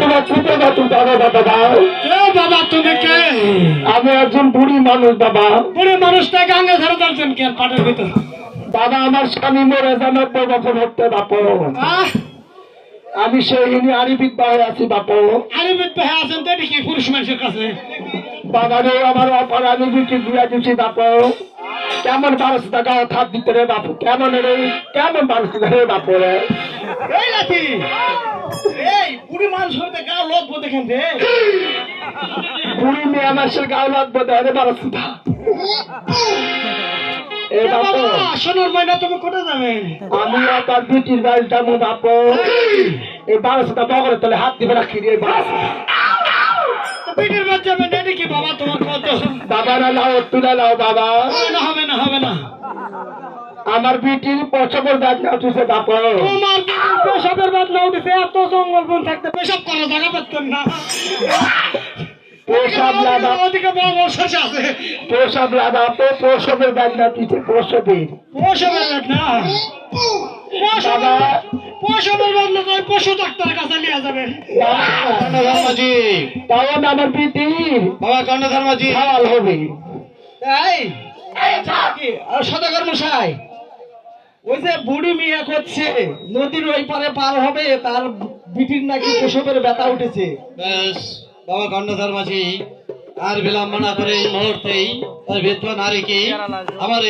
দাদা দাদা কে বাবা তুমি কে? আমি একজন বুড়ি মানুষ বাবা। বুড়ি মানুষটা গাঙ্গে ধরে ধরছেন কে পাটের ভিতর? দাদা আমার স্বামী মরে যা বছর হতে বাপ। আমি সেই আরিবিক বাহে আছি বাপ। আরে বিদ্যা হয়ে আছেন তো কি পুরুষ মানুষের কাছে? বাবা রে আমার অপার আমি বিটি দিয়া দিচ্ছি বাপ। কেমন মানুষ টাকা থাপ দিতে রে বাপু? কেমন রে? কেমন মানুষ রে বাপ? রে এই লাঠি! এই লোক বুড়ি মেয়ে আমার সে গাও লাগবে রে মানুষ এ সোনার ময়না তুমি কোথায় যাবেন আমি আপনার বিটির বাড়ি যাব বাপ। এই! বারোশোটা বগরের তলে হাত দিবে রাখি রে বাস পিঠের বাদ যাবেন এটি বাবা তোমার কত? বাবারা লাও তুলে লাও বাবা। না হবে না হবে না। আমার বিটির পছন্দের ব্যাগ না তুই বাপ। তোমার পেশাবের বাদ না উঠেছে এত জঙ্গল বন থাকতে পেশাব করা জায়গা পাচ্ছেন না। প্রসাব লাগা ওদিকে বড় বড় শেষ আছে। প্রসাব লাগা তো প্রসবের ব্যাগ না তুই প্রসবের না বাবা পশমের বাদ পশু ডাক্তারের কাছে নিয়ে যাবেন। ধর্মাজি তাও আমার বিটির বাবা কর্ণ ধর্মাজি খাওয়াল হবে। এই কি আর সদাগর মশাই। ওই যে বুড়ি মিয়া করছে নদীর ওই পারে পার হবে তার বিটির নাকি প্রসবের ব্যথা উঠেছে। ব্যাস বাবা কর্ণ মাঝে আর বিলম্ব না করে এই মুহূর্তেই তার বিধবা নারীকে আমার